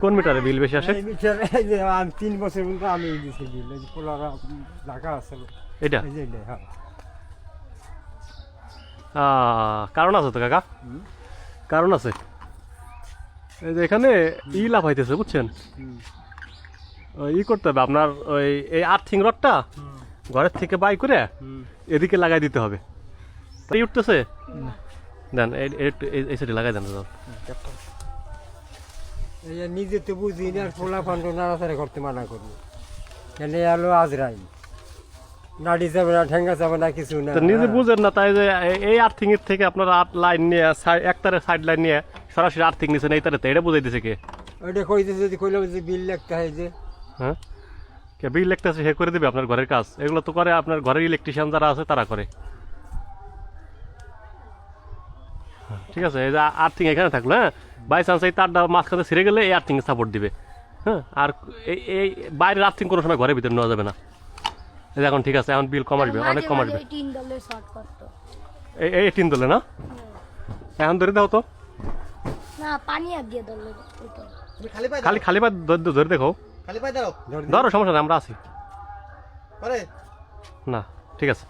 কোন মিটারে বিল বেশি আসে? আমি তিন বছর পর্যন্ত আমি দিছি বিল এই পোলারা ঢাকা আছে। এটা? এই যে এটা, হ্যাঁ। কারণ আছে তো কাকা? কারণ আছে। এই যে এখানে ই লাভ হইতেছে বুঝছেন ই করতে হবে আপনার ওই এই আর্থিং রডটা ঘরের থেকে বাই করে এদিকে লাগাই দিতে হবে। এই উঠতেছে? দেন এই- সাইডে লাগাই দেন নিজে তো বুঝি না আর পোলা ফান্ড নাড়াচাড়া করতে মানা করব কেন এলো আজরাইল? নাড়ি যাবে না ঠেঙ্গা যাবে না কিছু না। নিজে বুঝেন না তাই যে এই- আর্থিং এর থেকে আপনার আট লাইন নিয়ে সাই- সাইড লাইন নিয়ে সরাসরি আর্থিং নিছেন এই তারে এটা বুঝাই দিছে কে? ওইটা কইতে যদি কইলাম যে বিল লিখতে হয় যে। হ্যাঁ? কে বিল লিখতেছে সে করে দিবে আপনার ঘরের কাজ। এগুলো তো করে আপনার ঘরের ইলেকট্রিশিয়ান যারা আছে তারা করে। হ্যাঁ, ঠিক আছে এই যে আর্থিং এখানে থাকল হ্যাঁ? বাই চান্স এই তারটা মাঝখানে ছিঁড়ে গেলে এই আর্থিং সাপোর্ট দিবে। হ্যাঁ আর এই এই বাইরের আর্থিং কোনো সময় ঘরের ভিতরে নেওয়া যাবে না। এই এখন ঠিক আছে এখন বিল কম আসবে অনেক কম আসবে। এই এই টিন দলে না? এখন ধরে দাও তো। না পানি আর দিয়ে দলের খালি খালি খালি পা ধরে ধরে দেখো। খালি পাই দাও ধরো সমস্যা নেই আমরা আছি। পরে। না ঠিক আছে।